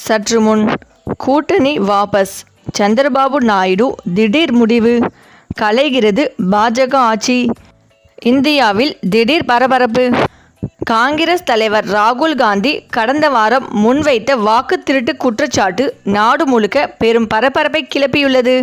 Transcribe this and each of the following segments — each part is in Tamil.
சற்று முன் கூட்டணி வாபஸ். சந்திரபாபு நாயுடு திடீர் முடிவு. கலைகிறது பாஜக ஆட்சி. இந்தியாவில் திடீர் பரபரப்பு. காங்கிரஸ் தலைவர் ராகுல் காந்தி கடந்த வாரம் முன்வைத்த வாக்கு திருட்டு குற்றச்சாட்டு நாடு முழுக்க பெரும் பரபரப்பை கிளப்பியுள்ளது.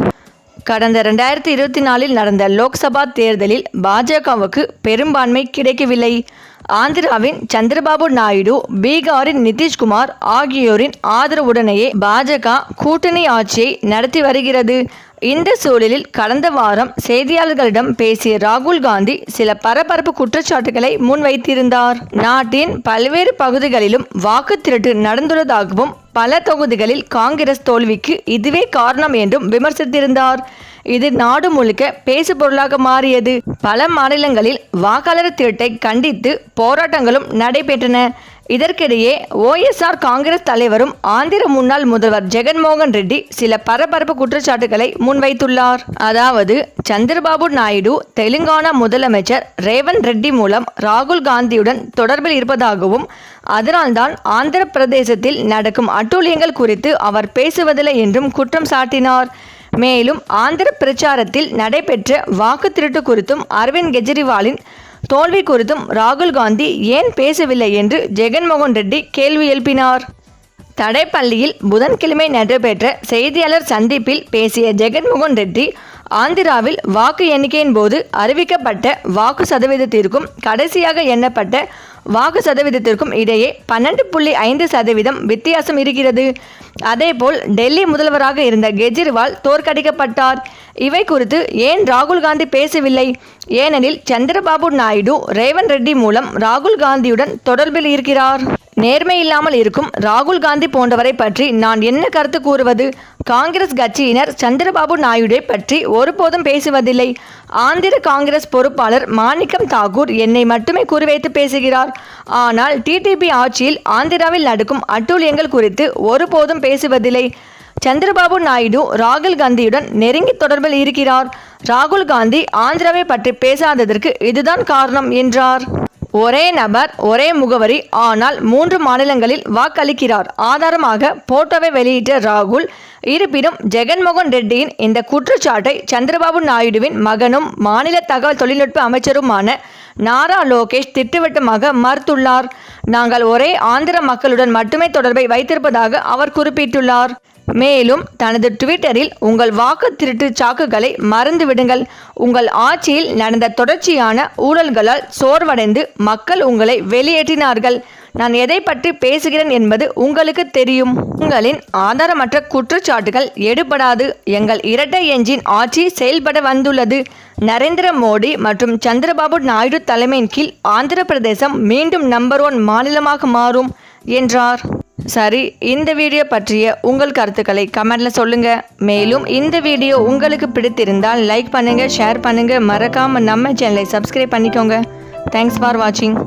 கடந்த ரெண்டாயிரத்தி இருபத்தி நாலில் நடந்த லோக்சபா தேர்தலில் பாஜகவுக்கு பெரும்பான்மை கிடைக்கவில்லை. ஆந்திராவின் சந்திரபாபு நாயுடு பீகாரின் நிதிஷ்குமார் ஆகியோரின் ஆதரவுடனேயே பாஜக கூட்டணி ஆட்சியை நடத்தி வருகிறது. இந்த சூழலில் கடந்த வாரம் செய்தியாளர்களிடம் பேசிய ராகுல் காந்தி சில பரபரப்பு குற்றச்சாட்டுகளை முன்வைத்திருந்தார். நாட்டின் பல்வேறு பகுதிகளிலும் வாக்கு திருட்டு நடந்துள்ளதாகவும் பல தொகுதிகளில் காங்கிரஸ் தோல்விக்கு இதுவே காரணம் என்றும் விமர்சித்திருந்தார். இது நாடு முழுக்க பேசு பொருளாக மாறியது. பல மாநிலங்களில் வாக்காளர் திருட்டை கண்டித்து போராட்டங்களும் நடைபெற்றன. இதற்கிடையே ஓஎஸ்ஆர் காங்கிரஸ் தலைவரும் ஆந்திர முன்னாள் முதல்வர் ஜெகன்மோகன் ரெட்டி சில பரபரப்பு குற்றச்சாட்டுகளை முன்வைத்துள்ளார். அதாவது சந்திரபாபு நாயுடு தெலுங்கானா முதலமைச்சர் ரேவன் ரெட்டி மூலம் ராகுல் காந்தியுடன் தொடர்பில் இருப்பதாகவும் அதனால்தான் ஆந்திர பிரதேசத்தில் நடக்கும் அட்டூழியங்கள் குறித்து அவர் பேசுவதில்லை என்றும் குற்றம் சாட்டினார். மேலும் ஆந்திர பிரச்சாரத்தில் நடைபெற்ற வாக்கு திருட்டு குறித்தும் அரவிந்த் கெஜ்ரிவாலின் தோல்வி குறித்தும் ராகுல் காந்தி ஏன் பேசவில்லை என்று ஜெகன்மோகன் ரெட்டி கேள்வி எழுப்பினார். தடைப்பள்ளியில் புதன்கிழமை நடைபெற்ற செய்தியாளர் சந்திப்பில் பேசிய ஜெகன்மோகன் ரெட்டி ஆந்திராவில் வாக்கு எண்ணிக்கையின் போது அறிவிக்கப்பட்ட வாக்கு சதவீதத்திற்கும் கடைசியாக எண்ணப்பட்ட வாக்கு சதவீதத்திற்கும் இடையே பன்னெண்டு புள்ளி ஐந்து சதவீதம் வித்தியாசம் இருக்கிறது. அதேபோல் டெல்லி முதல்வராக இருந்த கெஜ்ரிவால் தோற்கடிக்கப்பட்டார். இவை குறித்து ஏன் ராகுல் காந்தி பேசவில்லை? ஏனெனில் சந்திரபாபு நாயுடு ரேவன் ரெட்டி மூலம் ராகுல் காந்தியுடன் தொடர்பில் இருக்கிறார். நேர்மை இல்லாமல் இருக்கும். ராகுல் காந்தி போன்றவரை பற்றி நான் என்ன கருத்து கூறுவது? காங்கிரஸ் கட்சியினர் சந்திரபாபு நாயுடை பற்றி ஒருபோதும் பேசுவதில்லை. ஆந்திர காங்கிரஸ் பொறுப்பாளர் மாணிக்கம் தாகூர் என்னை மட்டுமே குறிவைத்து பேசுகிறார். ஆனால் டிடிபி ஆட்சியில் ஆந்திராவில் நடக்கும் அட்டூழியங்கள் குறித்து ஒருபோதும் பேசுவதில்லை. சந்திரபாபு நாயுடு ராகுல் காந்தியுடன் நெருங்கி தொடர்பில் இருக்கிறார். ராகுல் காந்தி ஆந்திராவை பற்றி பேசாததற்கு இதுதான் காரணம் என்றார். ஒரே நபர் ஒரே முகவரி ஆனால் மூன்று மாநிலங்களில் வாக்களிக்கிறார். ஆதாரமாக போட்டோவை வெளியிட்ட ராகுல் இருப்பினும் ஜெகன்மோகன் ரெட்டியின் இந்த குற்றச்சாட்டை சந்திரபாபு நாயுடுவின் மகனும் மாநில தகவல் தொழில்நுட்ப அமைச்சருமான நாரா லோகேஷ் திட்டவட்டமாக மறுத்துள்ளார். நாங்கள் ஒரே ஆந்திர மக்களுடன் மட்டுமே தொடர்பை வைத்திருப்பதாக அவர் குறிப்பிட்டுள்ளார். மேலும் தனது ட்விட்டரில் உங்கள் வாக்கு திருட்டு சாக்குகளை மறந்துவிடுங்கள் உங்கள் ஆட்சியில் நடந்த தொடர்ச்சியான ஊழல்களால் சோர்வடைந்து மக்கள் உங்களை வெளியேற்றினார்கள். நான் எதை பற்றி பேசுகிறேன் என்பது உங்களுக்கு தெரியும். உங்களின் ஆதாரமற்ற குற்றச்சாட்டுகள் எடுபடாது. எங்கள் இரட்டை எஞ்சின் ஆட்சி செயல்பட வந்துள்ளது. நரேந்திர மோடி மற்றும் சந்திரபாபு நாயுடு தலைமையின் கீழ் ஆந்திர பிரதேசம் மீண்டும் நம்பர் ஒன் மாநிலமாக மாறும் என்றார். சரி இந்த வீடியோ பற்றிய உங்கள் கருத்துக்களை கமெண்ட்ல சொல்லுங்க. மேலும் இந்த வீடியோ உங்களுக்கு பிடித்திருந்தால் லைக் பண்ணுங்க ஷேர் பண்ணுங்க. மறக்காம நம்ம சேனலை சப்ஸ்கிரைப் பண்ணிக்கோங்க. தேங்க்ஸ் ஃபார் வாட்சிங்